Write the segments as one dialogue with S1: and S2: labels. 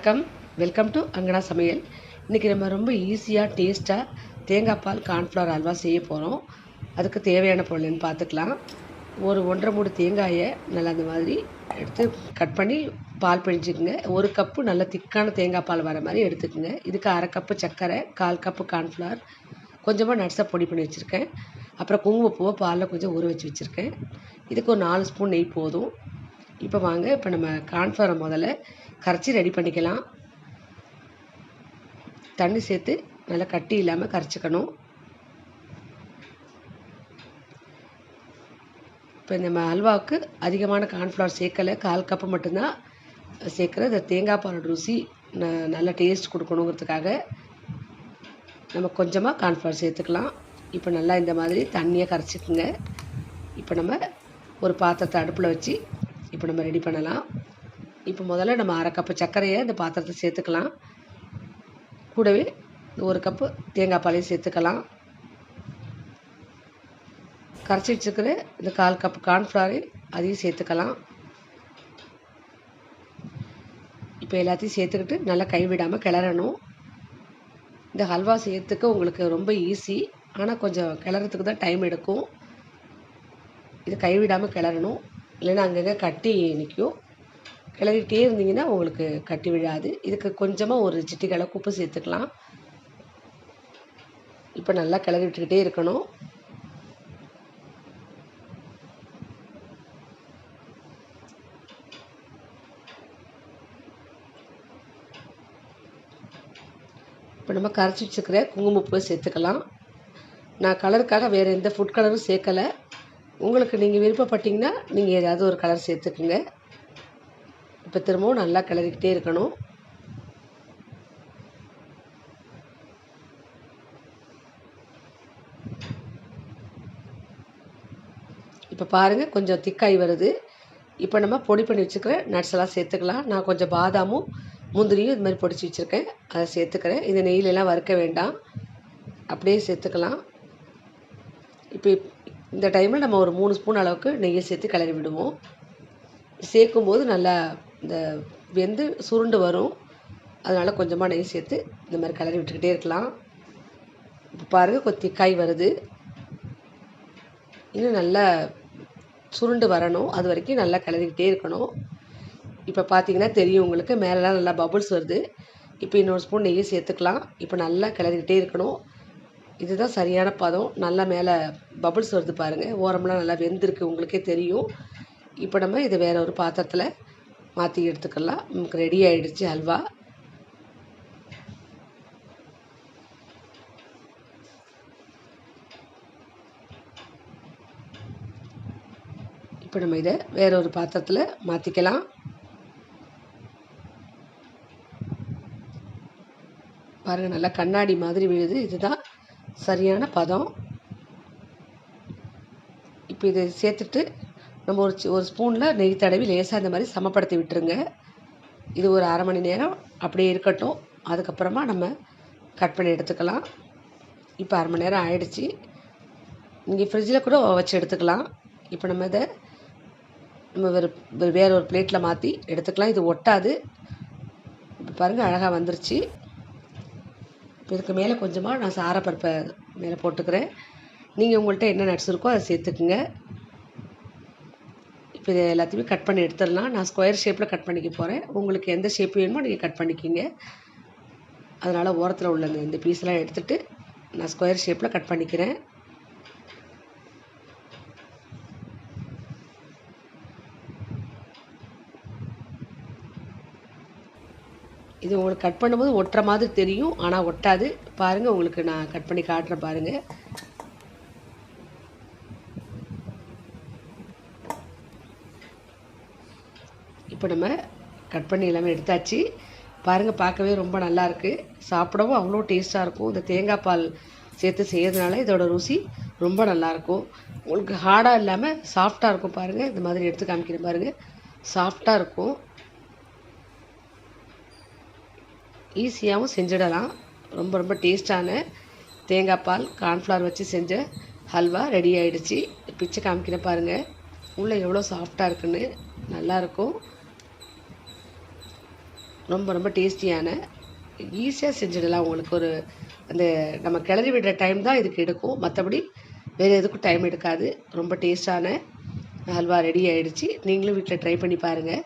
S1: வணக்கம். Welcome to அங்கனா சமையல். இன்றைக்கி நம்ம ரொம்ப ஈஸியாக டேஸ்ட்டாக தேங்காய் பால் கார்ன்ஃப்ளவர் அல்வா செய்ய போகிறோம் அதுக்கு தேவையான பொருள்னு பார்த்துக்கலாம். ஒரு ஒன்றரை மூடு தேங்காயை நல்லா அந்த மாதிரி எடுத்து கட் பண்ணி பால் பிழிஞ்சுக்குங்க. ஒரு கப்பு நல்ல திக்கான தேங்காய் பால் வர மாதிரி எடுத்துக்கோங்க. இதுக்கு அரை கப்பு சர்க்கரை கால் கப்பு கார்ன்ஃப்ளவர் கொஞ்சமாக நட்ஸை பொடி பண்ணி வச்சுருக்கேன். அப்புறம் குங்குமப்பூவை பாலில் கொஞ்சம் ஊற வச்சு வச்சுருக்கேன். இதுக்கு ஒரு நாலு ஸ்பூன் நெய் போதும். இப்போ வாங்க இப்போ நம்ம கார்ன்ஃப்ளவரை முதல்ல கரைச்சி ரெடி பண்ணிக்கலாம். தண்ணி சேர்த்து நல்லா கட்டி இல்லாமல் கரைச்சிக்கணும். இப்போ நம்ம அல்வாவுக்கு அதிகமான கார்ன்ஃப்ளவர் சேர்க்கலை. கால் கப்பு மட்டும்தான் சேர்க்குற இந்த தேங்காய் பால் ருசி ந நல்ல டேஸ்ட் கொடுக்கணுங்கிறதுக்காக நம்ம கொஞ்சமாக கார்ன்ஃப்ளவர் சேர்த்துக்கலாம். இப்போ நல்லா இந்த மாதிரி தண்ணியை கரைச்சிக்குங்க. இப்போ நம்ம ஒரு பாத்திரத்தை அடுப்பில் வச்சு இப்போ நம்ம ரெடி பண்ணலாம். இப்போ முதல்ல நம்ம அரை கப்பு சர்க்கரையை இந்த பாத்திரத்தை சேர்த்துக்கலாம். கூடவே ஒரு கப்பு தேங்காய் பாலையும் சேர்த்துக்கலாம். கரைச்சி வச்சுருக்கிற இந்த கால் கப்பு கார்ன்ஃப்ளவரையும் அதையும் சேர்த்துக்கலாம். இப்போ எல்லாத்தையும் சேர்த்துக்கிட்டு நல்லா கைவிடாமல் கிளறணும். இந்த ஹல்வா செய்யறதுக்கு உங்களுக்கு ரொம்ப ஈஸி ஆனால் கொஞ்சம் கிளறதுக்கு தான் டைம் எடுக்கும். இது கைவிடாமல் கிளறணும். இல்லைன்னா அங்கங்கே கட்டி நிற்கும் கிளறிட்டே இருந்தீங்கன்னா உங்களுக்கு கட்டி விழாது. இதுக்கு கொஞ்சமாக ஒரு சிட்டிக்கால உப்பு சேர்த்துக்கலாம். இப்போ நல்லா கிளறி விட்டுக்கிட்டே இருக்கணும். இப்போ நம்ம கரைச்சி வச்சுக்கிற குங்குமப்பூ சேர்த்துக்கலாம். நான் கலருக்காக வேறு எந்த ஃபுட் கலரும் சேர்க்கலை. உங்களுக்கு நீங்கள் விருப்பப்பட்டீங்கன்னா நீங்கள் ஏதாவது ஒரு கலர் சேர்த்துக்குங்க. இப்போ திரும்பவும் நல்லா கிளறிக்கிட்டே இருக்கணும். இப்போ பாருங்கள் கொஞ்சம் திக்காய் வருது. இப்போ நம்ம பொடி பண்ணி வச்சுக்கிற நட்ஸ் எல்லாம் சேர்த்துக்கலாம். நான் கொஞ்சம் பாதாமும் முந்திரியும் இது மாதிரி பொடிச்சு வச்சுருக்கேன். அதை சேர்த்துக்கிறேன். இந்த நெய்யிலெல்லாம் வறுக்க வேண்டாம். அப்படியே சேர்த்துக்கலாம். இப்போ இந்த டைமில் நம்ம ஒரு மூணு ஸ்பூன் அளவுக்கு நெய்யை சேர்த்து கிளறி விடுவோம். சேர்க்கும்போது நல்லா இந்த வெந்து சுருண்டு வரும். அதனால் கொஞ்சமாக நெய் சேர்த்து இந்த மாதிரி கலரி விட்டுக்கிட்டே இருக்கலாம். இப்போ பாருங்கள் கொத்திக்காய் வருது. இன்னும் நல்லா சுருண்டு வரணும். அது வரைக்கும் நல்லா கிளறிக்கிட்டே இருக்கணும். இப்போ பார்த்தீங்கன்னா தெரியும் உங்களுக்கு மேலெலாம் நல்லா பபுள்ஸ் வருது. இப்போ இன்னொரு ஸ்பூன் நெய்யை சேர்த்துக்கலாம். இப்போ நல்லா கிளறிக்கிட்டே இருக்கணும். இதுதான் சரியான பதம். நல்லா மேலே பபுள்ஸ் வருது பாருங்கள் ஓரம்லாம் நல்லா வெந்திருக்கு. உங்களுக்கே தெரியும். இப்போ நம்ம இதை வேறு ஒரு பாத்திரத்தில் மாற்றி எடுத்துக்கலாம். நமக்கு ரெடி ஆகிடுச்சு அல்வா. இப்போ நம்ம இதை வேற ஒரு பாத்திரத்தில் மாற்றிக்கலாம் பாருங்கள் நல்லா கண்ணாடி மாதிரி விழுது. இதுதான் சரியான பதம். இப்போ இதை சேர்த்துட்டு நம்ம ஒரு ஒரு ஸ்பூனில் நெய் தடவி லேசாக இந்த மாதிரி சமப்படுத்தி விட்டுருங்க. இது ஒரு அரை மணி நேரம் அப்படியே இருக்கட்டும். அதுக்கப்புறமா நம்ம கட் பண்ணி எடுத்துக்கலாம். இப்போ அரை மணி நேரம் ஆயிடுச்சு. நீங்கள் ஃப்ரிட்ஜில் கூட வச்சு எடுத்துக்கலாம். இப்போ நம்ம இதை நம்ம வேறு வேறு ஒரு பிளேட்டில் மாற்றி எடுத்துக்கலாம். இது ஒட்டாது. இப்போ பாருங்கள் அழகாக வந்துருச்சு. இப்போ இதுக்கு மேலே கொஞ்சமாக நான் சாரப்பருப்பை மேலே போட்டுக்கிறேன். நீங்கள் உங்கள்கிட்ட என்ன நட்ஸ் இருக்கோ அதை சேர்த்துக்குங்க. இப்போ இதை எல்லாத்தையுமே கட் பண்ணி எடுத்துடலாம். நான் ஸ்கொயர் ஷேப்பில் கட் பண்ணிக்க போகிறேன் உங்களுக்கு எந்த ஷேப் வேணுமோ நீங்கள் கட் பண்ணிக்கிங்க. அதனால் ஓரத்தில் உள்ள இந்த பீஸ்லாம் எடுத்துகிட்டு நான் ஸ்கொயர் ஷேப்பில் கட் பண்ணிக்கிறேன். இது உங்களுக்கு கட் பண்ணும்போது ஒட்டுற மாதிரி தெரியும். ஆனால் ஒட்டாது. பாருங்கள் உங்களுக்கு நான் கட் பண்ணி காட்டுறேன் பாருங்கள் இப்போ நம்ம கட் பண்ணி எல்லாமே எடுத்தாச்சு. பாருங்கள் பார்க்கவே ரொம்ப நல்லாயிருக்கு சாப்பிடவும் அவ்வளோ டேஸ்ட்டாக இருக்கும். இந்த தேங்காய் பால் சேர்த்து செய்கிறதுனால இதோட ருசி ரொம்ப நல்லாயிருக்கும் உங்களுக்கு ஹார்டாக இல்லாமல் சாஃப்டாக இருக்கும் பாருங்கள் இந்த மாதிரி எடுத்து காமிக்கிறேன் பாருங்கள் சாஃப்டாக இருக்கும். ஈஸியாகவும் செஞ்சிடலாம். ரொம்ப ரொம்ப டேஸ்டான தேங்காய் பால் கார்ன்ஃப்ளவர் வச்சு செஞ்ச ஹல்வா ரெடி ஆகிடுச்சு பிச்சை காமிக்கிறேன் பாருங்கள் உள்ளே எவ்வளோ சாஃப்டாக இருக்குன்னு நல்லாயிருக்கும் ரொம்ப ரொம்ப டேஸ்டியான ஈஸியாக செஞ்சிடலாம். உங்களுக்கு ஒரு அந்த நம்ம கிளறி விடுற டைம் தான் இதுக்கு எடுக்கும். மற்றபடி வேறு எதுக்கும் டைம் எடுக்காது. ரொம்ப டேஸ்டான ஹல்வா ரெடி ஆகிடுச்சு நீங்களும் வீட்டில் ட்ரை பண்ணி பாருங்கள்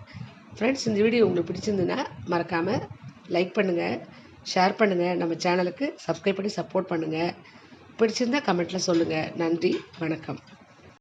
S1: ஃப்ரெண்ட்ஸ் இந்த வீடியோ உங்களுக்கு பிடிச்சிருந்துன்னா மறக்காமல் லைக் பண்ணுங்கள் ஷேர் பண்ணுங்கள் நம்ம சேனலுக்கு சப்ஸ்கிரைப் பண்ணி சப்போர்ட் பண்ணுங்கள் பிடிச்சிருந்தா கமெண்ட்டில் சொல்லுங்கள் நன்றி. வணக்கம்.